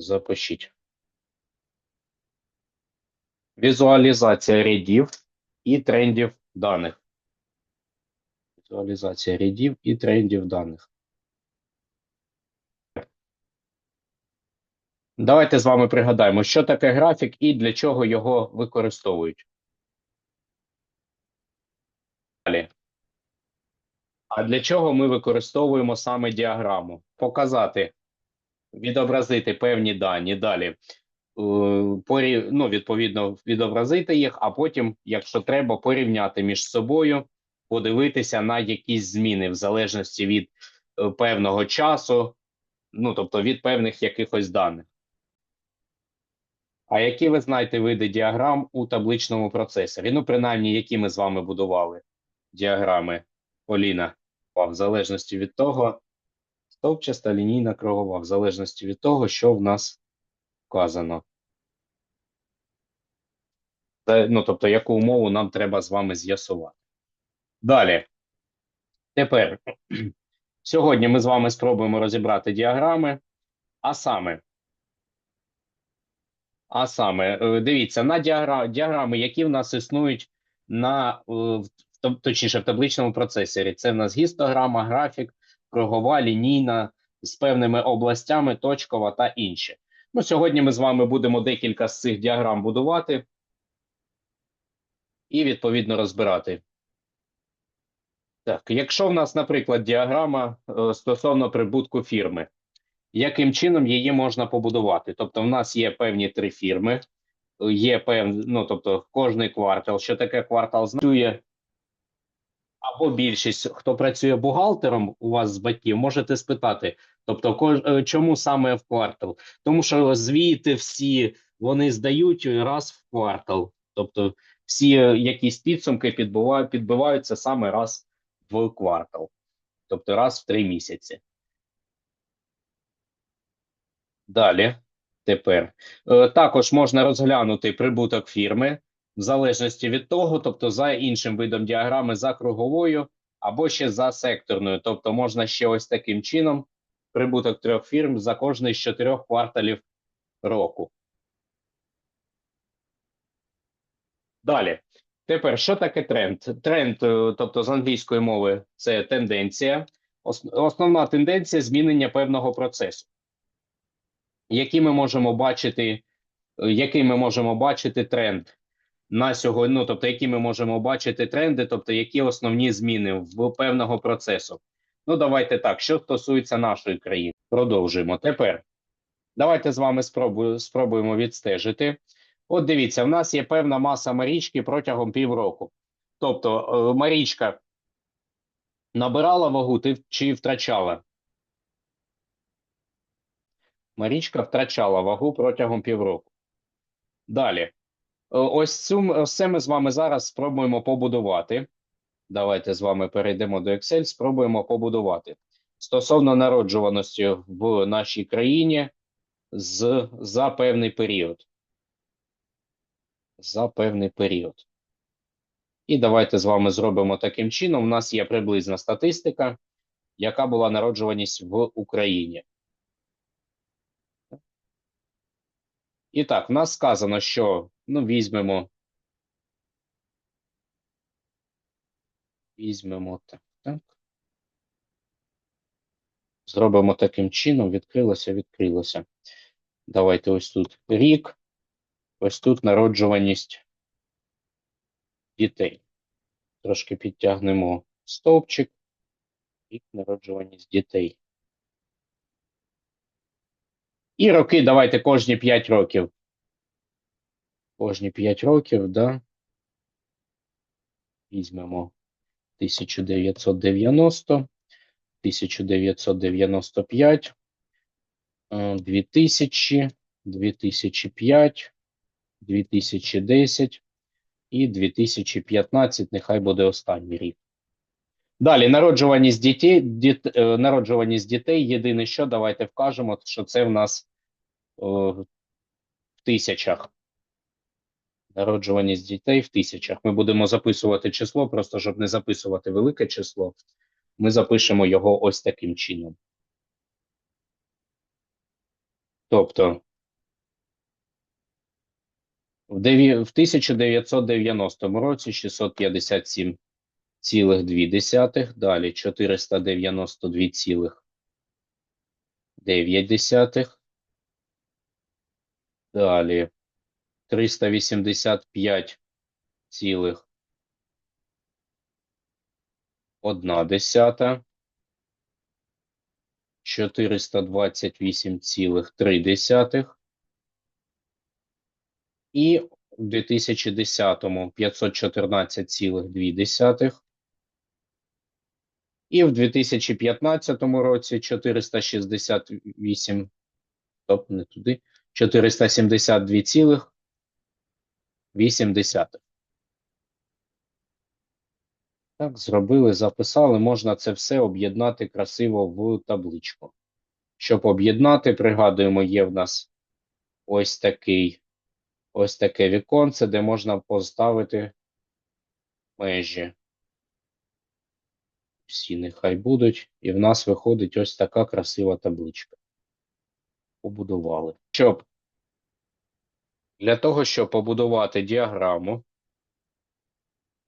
Запишіть. Візуалізація рядів і трендів даних. Візуалізація рядів і трендів даних. Давайте з вами пригадаємо, що таке графік і для чого його використовують. Далі. А для чого ми використовуємо саме діаграму? Показати, відобразити певні дані. Далі, е, порі- ну, відповідно, відобразити їх, а потім, якщо треба, порівняти між собою, подивитися на якісь зміни в залежності від е, певного часу, ну, тобто від певних якихось даних. А які ви знаєте види діаграм у табличному процесорі? Ну, принаймні, які ми з вами будували діаграми Поліна, в залежності від того, стовпчаста лінійна кругова, в залежності від того, що в нас вказано. Ну, тобто, яку умову нам треба з вами з'ясувати. Далі. Тепер, сьогодні ми з вами спробуємо розібрати діаграми, а саме, а саме, е, дивіться, на діаграми, які в нас існують на, е, точніше, в табличному процесорі. Це в нас гістограма, графік, кругова, лінійна, з певними областями, точкова та інші. Ну, сьогодні ми з вами будемо декілька з цих діаграм будувати і відповідно розбирати. Так, якщо в нас, наприклад, діаграма е, стосовно прибутку фірми, яким чином її можна побудувати? Тобто, в нас є певні три фірми, е, є певний, ну тобто, кожний квартал. Що таке квартал? Знає або більшість, хто працює бухгалтером у вас з батьків, можете спитати. Тобто, е, чому саме в квартал? Тому що звіти всі вони здають раз в квартал. Тобто, всі е, якісь підсумки підбивають, підбиваються саме раз в квартал, тобто раз в три місяці. Далі, тепер Е, також можна розглянути прибуток фірми в залежності від того, тобто за іншим видом діаграми, за круговою або ще за секторною. Тобто можна ще ось таким чином прибуток трьох фірм за кожний з чотирьох кварталів року. Далі. Тепер, що таке тренд? Тренд, е, тобто з англійської мови, це тенденція. Основна тенденція змінення певного процесу. Які ми можемо бачити, е, який ми можемо бачити тренд на сьогодні, ну, тобто, які ми можемо бачити тренди, тобто, які основні зміни в певного процесу. Ну, давайте так, що стосується нашої країни, продовжуємо. Тепер давайте з вами спробую, спробуємо відстежити. От дивіться, в нас є певна маса Марічки протягом півроку. Тобто, е, Марічка набирала вагу чи втрачала? Марічка втрачала вагу протягом півроку. Далі. Е, Ось цю ось це ми з вами зараз спробуємо побудувати. Давайте з вами перейдемо до Excel, спробуємо побудувати. Стосовно народжуваності в нашій країні з, за певний період. За певний період. І давайте з вами зробимо таким чином. У нас є приблизна статистика, яка була народжуваність в Україні. І так, в нас сказано, що ну, візьмемо. Візьмемо так, так. Зробимо таким чином. Відкрилося, відкрилося. Давайте ось тут рік. Ось тут народжуваність дітей. Трошки підтягнемо стовпчик. Рік народжуваність дітей. І роки давайте кожні 5 років. Кожні 5 років, да. Візьмемо 1990, 1995, е, 2000, 2005, 2010 і 2015, нехай буде останній рік. Далі, народжуваність дітей, діт, е, народжуваність дітей, єдине що, давайте вкажемо, що це в нас е, в тисячах. Народжуваність дітей в тисячах. Ми будемо записувати число, просто щоб не записувати велике число. Ми запишемо його ось таким чином. Тобто в 1990 році 657,2, далі 492,9, далі. 385 цілих одна десята, 428,3 і в 2010-му 514,2 і в 2015 році 468, стоп, не туди, 472,8. Так, зробили, записали. Можна це все об'єднати красиво в табличку. Щоб об'єднати, пригадуємо, є в нас ось такий, ось таке віконце, де можна поставити межі. Всі нехай будуть. І в нас виходить ось така красива табличка. Побудували. Щоб для того, щоб побудувати діаграму,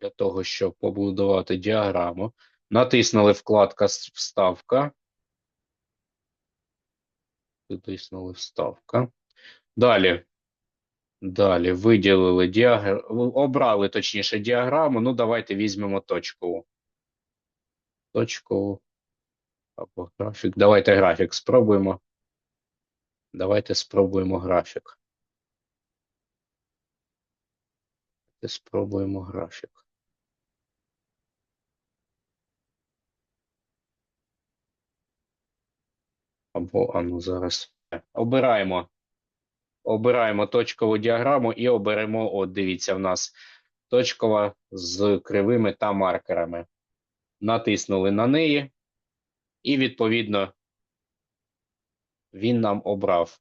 для того, щоб побудувати діаграму, натиснули вкладка «С- Вставка. Натиснули Вставка. Далі. Далі виділили діаграму, обрали точніше діаграму. Ну, давайте візьмемо точкову. Точкову. Або графік. Давайте графік спробуємо. Давайте спробуємо графік. Давайте Спробуємо графік. Або, а ну зараз. Обираємо. Обираємо точкову діаграму і оберемо, от дивіться, в нас точкова з кривими та маркерами. Натиснули на неї, і відповідно він нам обрав.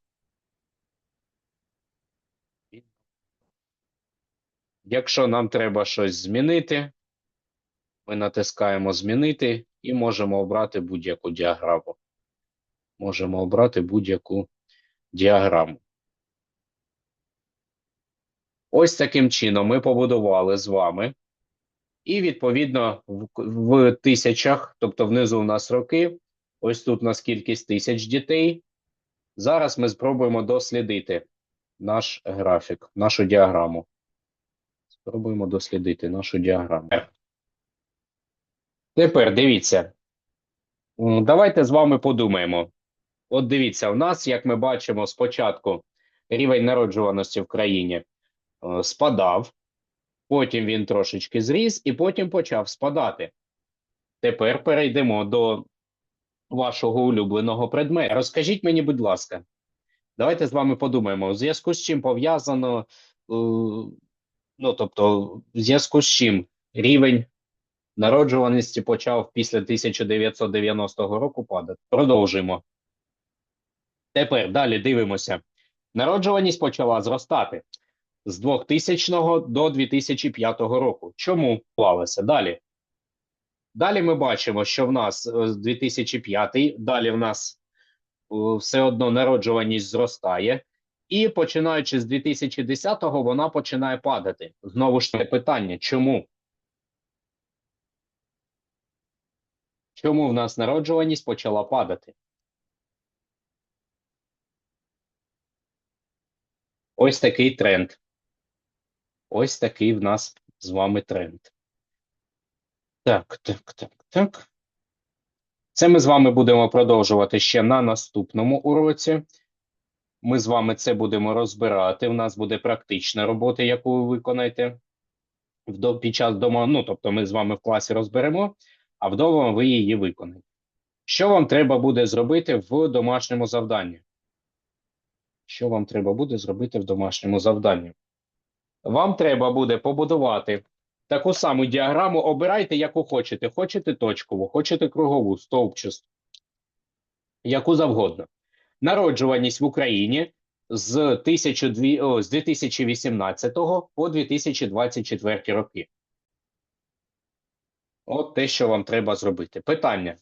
Якщо нам треба щось змінити, ми натискаємо Змінити і можемо обрати будь-яку діаграму. Можемо обрати будь-яку діаграму. Ось таким чином ми побудували з вами. І відповідно в, в тисячах, тобто внизу у нас роки, ось тут у нас кількість тисяч дітей. Зараз ми спробуємо дослідити наш графік, нашу діаграму. Спробуємо дослідити нашу діаграму. Тепер дивіться. Давайте з вами подумаємо. От дивіться, у нас, як ми бачимо, спочатку рівень народжуваності в країні е, спадав, потім він трошечки зріс, і потім почав спадати. Тепер перейдемо до вашого улюбленого предмета. Розкажіть мені, будь ласка, давайте з вами подумаємо, у зв'язку з чим пов'язано, е, ну тобто, в зв'язку з чим рівень народжуваності почав після 1990 року падати. Продовжуємо. Тепер далі дивимося. Народжуваність почала зростати з 2000 до 2005 року. Чому вклалося? Далі. Далі ми бачимо, що в нас е, 2005, далі в нас е, все одно народжуваність зростає, і починаючи з 2010-го вона починає падати. Знову ж таки питання, чому? Чому в нас народжуваність почала падати? Ось такий тренд. Ось такий в нас з вами тренд. Так, так, так, так. Це ми з вами будемо продовжувати ще на наступному уроці. Ми з вами це будемо розбирати. У нас буде практична робота, яку ви виконаєте під час дома. Ну, тобто, ми з вами в класі розберемо, а вдома ви її виконаєте. Що вам треба буде зробити в домашньому завданні? Що вам треба буде зробити в домашньому завданні? Вам треба буде побудувати таку саму діаграму. Обирайте, яку хочете. Хочете точкову, хочете кругову, стовпчасту, яку завгодно. Народжуваність в Україні з, 1200 о, з 2018 по 2024 роки. От те, що вам треба зробити. Питання.